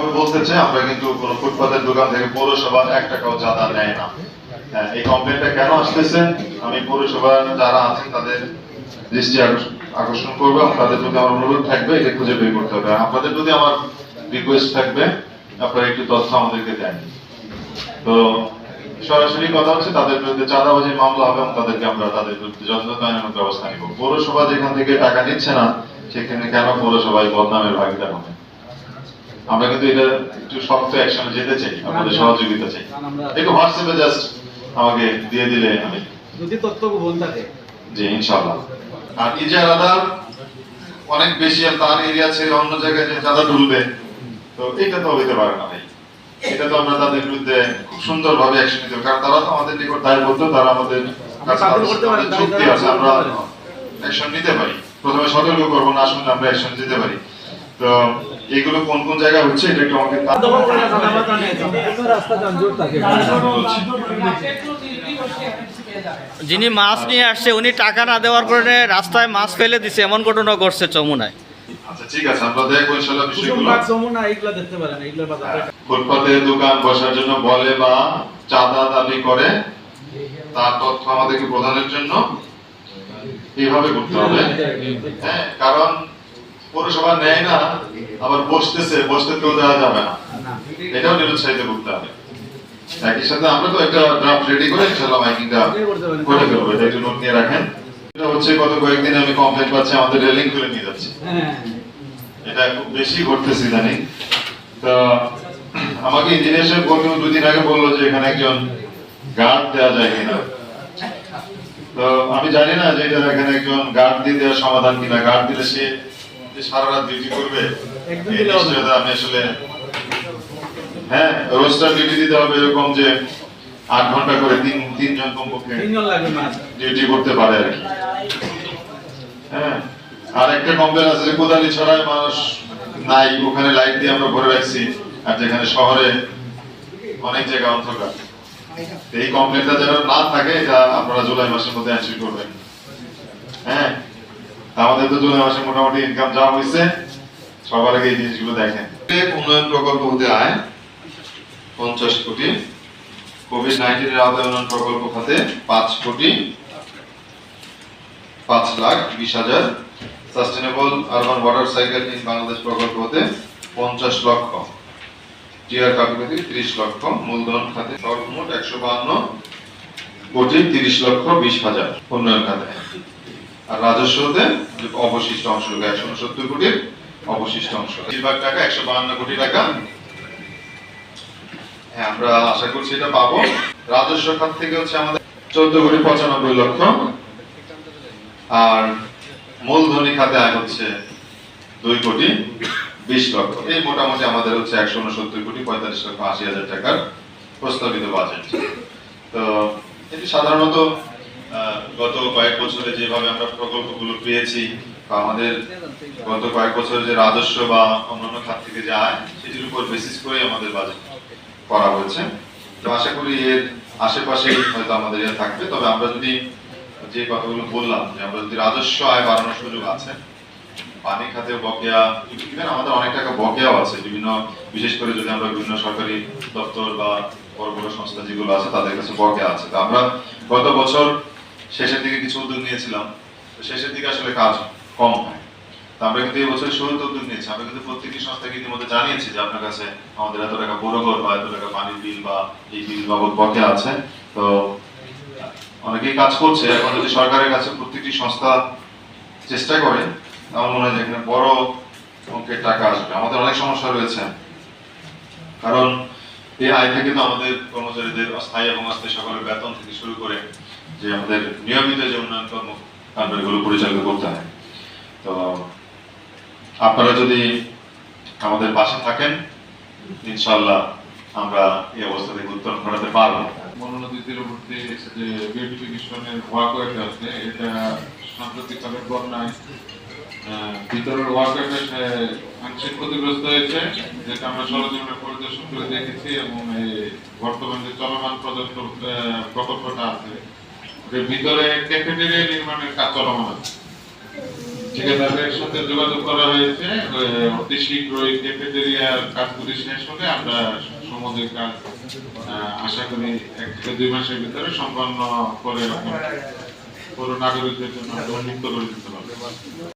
তবে বলতে চাই আমরা কিন্তু কোনো ফুটপাতের দোকান থেকে পৌরসভা এক টাকাও চাঁদা নেয় না। হ্যাঁ, এই কমপ্লেনটা কেন আসতেছে? আমি পৌরসভার যারা আছেন তাদের দৃষ্টি আকর্ষণ- করব তাদের প্রতি আমার অনুরোধ থাকবে এটা খুঁজে বের করতে হবে। আপনাদের প্রতি আমার রিকোয়েস্ট থাকবে আপনারা একটু তথ্য আমাদেরকে দেন। তো সরাসরি কথা হচ্ছে তাদের বিরুদ্ধে চাঁদাবাজির মামলা হবে এবং তাদেরকে আমরা তাদের বিরুদ্ধে ব্যবস্থা নিব। পৌরসভা যেখান থেকে টাকা নিচ্ছে না সেখানে কেন পৌরসভায় বদনামের ভাগিদার হবে? আমরা কিন্তু এটা একটু শক্ত অ্যাকশনে যেতে চাই আপনাদের সহযোগিতা চাই। একটু হোয়াটসঅ্যাপে জাস্ট আমাকে দিয়ে দিলে আমি। যদি তথ্য গোপন থাকে। জি ইনশাআল্লাহ। আর ইজারাদার অনেক বেশি আর তার এরিয়া ছেড়ে অন্য জায়গায় যে চাঁদা তুলবে তো এটা তো হইতে পারে না ভাই। এটা তো আমরা তাদের বিরুদ্ধে খুব সুন্দর ভাবে অ্যাকশন নিতে কারণ তারা তো আমাদের নিকট দায়বদ্ধ তারা আমাদের চুক্তি আছে আমরা অ্যাকশন নিতে পারি। প্রথমে সতর্ক করব না শুনলে আমরা অ্যাকশন নিতে পারি। তো এগুলো কোন কোন জায়গায় হচ্ছে এটা একটু আমাকে যিনি মাছ নিয়ে আসছে উনি টাকা না দেওয়ার কারণে রাস্তায় মাছ ফেলে দিছে এমন ঘটনা ঘটছে চমুনায় আচ্ছা ঠিক আছে আমরা দেখব ইনশাআল্লাহ বিষয়গুলো। বাগ যমুনা দেখতে পারেন এইগুলা বাজার ফুটপাতে দোকান বসার জন্য বলে বা চাঁদা দাবি করে তার তথ্য আমাদেরকে প্রদানের জন্য এইভাবে করতে হবে। হ্যাঁ কারণ পৌরসভা নেয় না আবার বসতেছে বসতে তো দেওয়া যাবে না। এটাও নিরুৎসাহিত করতে হবে। একই সাথে আমরা তো একটা ড্রাফট রেডি করে ইনশাআল্লাহ মাইকিংটা করে ফেলব। এটা একটু নোট নিয়ে রাখেন। এটা হচ্ছে গত কয়েকদিন আমি কমপ্লেন পাচ্ছি আমাদের রেলিং খুলে নিয়ে যাচ্ছে। হ্যাঁ। এটা খুব বেশি ঘটতেছে জানি তো আমাকে ইঞ্জিনিয়ার সাহেব বলল দুদিন আগে বলল যে এখানে একজন গার্ড দেওয়া যায় কিনা। তো আমি জানি না যে এটা এখানে একজন গার্ড দিয়ে দেওয়ার সমাধান কিনা। গার্ড দিলে সে যে সারা রাত ডিউটি করবে আমি আসলে হ্যাঁ রোস্টার ডিউটি দিতে হবে এরকম যে আট ঘণ্টা করে তিন তিনজন কমপক্ষে ডিউটি করতে পারে আর কি। হ্যাঁ আর একটা কমপ্লেন আছে যে কোদালি ছড়ায় মানুষ নাই ওখানে লাইট দিয়ে আমরা ভরে রাখছি আর যেখানে শহরে অনেক জায়গা অন্ধকার। এই কমপ্লেনটা যেন না থাকে এটা আপনারা জুলাই মাসের মধ্যে অ্যাচিভ করবেন। হ্যাঁ আমাদের তো জুলাই মাসে মোটামুটি ইনকাম যা হয়েছে, সবার আগে এই জিনিসগুলো দেখেন। উন্নয়ন প্রকল্প হতে আয়, পঞ্চাশ কোটি। কোভিড নাইন্টিনের আওতায় উন্নয়ন প্রকল্প খাতে পাঁচ কোটি, পাঁচ লাখ বিশ হাজার। Sustainable urban water cycle in Bangladesh প্রকল্প হতে পঞ্চাশ লক্ষ। টিআর কাপিগতি ত্রিশ লক্ষ, মূলধন খাতে সর্বমোট একশো বাহান্ন কোটি তিরিশ লক্ষ বিশ হাজার উন্নয়ন খাতে। আর রাজস্ব হতে যে অবশিষ্ট অংশ, একশো উনসত্তর কোটির অবশিষ্ট অংশ। বেশিরভাগ টাকা একশো বাহান্ন কোটি টাকা। হ্যাঁ আমরা আশা করছি এটা পাবো। রাজস্ব খাত থেকে হচ্ছে আমাদের চোদ্দ কোটি পঁচানব্বই লক্ষ। আর মূলধনী খাতে আয় হচ্ছে দুই কোটি বিশ লক্ষ। এই মোটামুটি আমাদের হচ্ছে একশো উনসত্তর কোটি পঁয়তাল্লিশ লক্ষ আশি হাজার টাকার প্রস্তাবিত বাজেট তো এটি সাধারণত গত কয়েক বছরে যেভাবে আমরা প্রকল্পগুলো পেয়েছি, বা আমাদের গত কয়েক বছরে যে রাজস্ব বা অন্যান্য খাত থেকে যে আয়, সেটির উপর বেসিস করে আমাদের বাজেট করা হয়েছে। তো আশা করি এর আশেপাশে হয়তো আমাদের ইয়ে থাকবে। তবে আমরা যদি যে কথাগুলো বললাম, যে আমরা যদি রাজস্ব আয় বাড়ানোর সুযোগ আছে, পানি খাতে বকেয়া ইভেন আমাদের অনেক টাকা বকেয়াও আছে। বিভিন্ন, বিশেষ করে যদি আমরা বিভিন্ন সরকারি দপ্তর বা বড় বড় সংস্থা যেগুলো আছে, তাদের কাছে বকেয়া আছে। তো আমরা গত বছর শেষের দিকে কিছু উদ্যোগ নিয়েছিলাম। শেষের দিকে আসলে কাজ কম হয়। তো আমরা কিন্তু এই বছর শুরুতে উদ্যোগ নিয়েছি। আমরা কিন্তু প্রত্যেকটি সংস্থাকে ইতিমধ্যে জানিয়েছি যে আপনার কাছে আমাদের এত টাকা বড়ঘর বা এত টাকা পানির বিল বা এই বিল বাবদ বকেয়া আছে। তো অনেকেই কাজ করছে। এখন যদি সরকারের কাছে প্রত্যেকটি সংস্থা চেষ্টা করে, আমার মনে হয় যে এখানে বড় অঙ্কের টাকা আসবে। আমাদের অনেক সমস্যা রয়েছে। কারণ এই আয় থেকে তো আমাদের কর্মচারীদের স্থায়ী এবং অস্থায়ী সকলের বেতন থেকে শুরু করে যে আমাদের নিয়মিত যে উন্নয়ন কর্মকাণ্ডগুলো পরিচালিত করতে হয়। তো আপনারা যদি আমাদের পাশে থাকেন ইনশাল্লাহ আমরা এই অবস্থা থেকে উত্তরণ ঘটাতে পারব। তীরবর্তী যে বিউটিফিকেশনের আছে, এটা বন্যায় ভিতরের আংশিক ক্ষতিগ্রস্ত হয়েছে, যেটা আমরা সরজমিনে পরিদর্শন করে দেখেছি এবং এই বর্তমান যে চলমান প্রকল্পটা আছে এর ভিতরে ক্যাফেটেরিয়া নির্মাণের কাজ চলমান আছে। যোগাযোগ করা হয়েছে অতি শীঘ্রই ক্যাফেটেরিয়ার কাজগুলি শেষ হলে আমরা সমুদ্রের কাজ আশা করি এক দুই মাসের ভিতরে সম্পন্ন করে পুরো নাগরিকদের জন্য